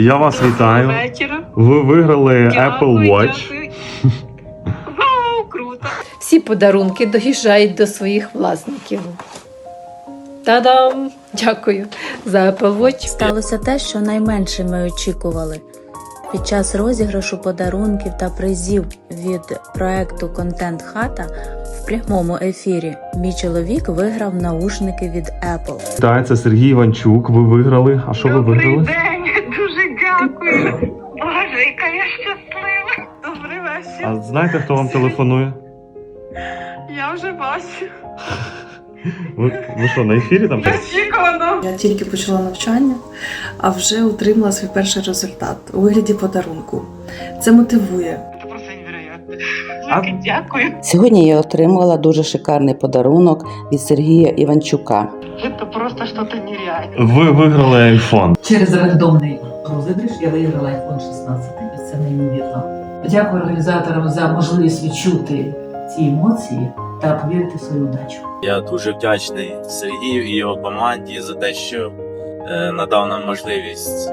Я вас вітаю. вечора. Ви виграли Apple Watch. дякую. Вау, круто. Всі подарунки доїжджають до своїх власників. Та-дам! Дякую за Apple Watch. Сталося те, що найменше ми очікували. Під час розіграшу подарунків та призів від проекту Контент Хата в прямому ефірі мій чоловік виграв наушники від Apple. Вітаю, це Сергій Іванчук. Ви виграли. А що ви Добрий виграли? день, дякую. Боже, яка я щаслива. Добрий вечір. А знаєте, хто вам телефонує? Я вже бачу. Ви, ви що, на ефірі там? Очікувано. Я тільки почала навчання, а вже отримала свій перший результат у вигляді подарунку. Це мотивує. Дуже дякую. Сьогодні я отримала дуже шикарний подарунок від Сергія Іванчука. Це просто щось нереальне. Ви виграли iPhone. Через рандомний розіграш я виграла iPhone 16, і це неймовірно. Дякую організаторам за можливість відчути ці емоції та повірити в свою удачу. Я дуже вдячний Сергію і його команді за те, що е, надав нам можливість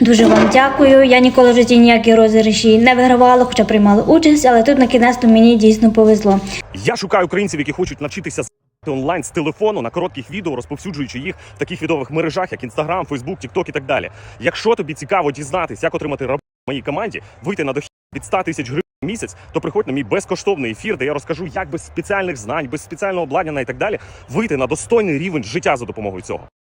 Дуже вам дякую. Я ніколи в житті ніякі розіграші не вигравала, хоча приймала участь, але тут на кінець мені дійсно повезло. Я шукаю українців, які хочуть навчитися з онлайн з телефону на коротких відео, розповсюджуючи їх в таких відових мережах, як Instagram, Facebook, TikTok і так далі. Якщо тобі цікаво дізнатись, як отримати роботу в моїй команді, вийти на дохід від 100 тисяч гривень місяць, то приходь на мій безкоштовний ефір, де я розкажу, як без спеціальних знань, без спеціального обладнання і так далі вийти на достойний рівень життя за допомогою цього.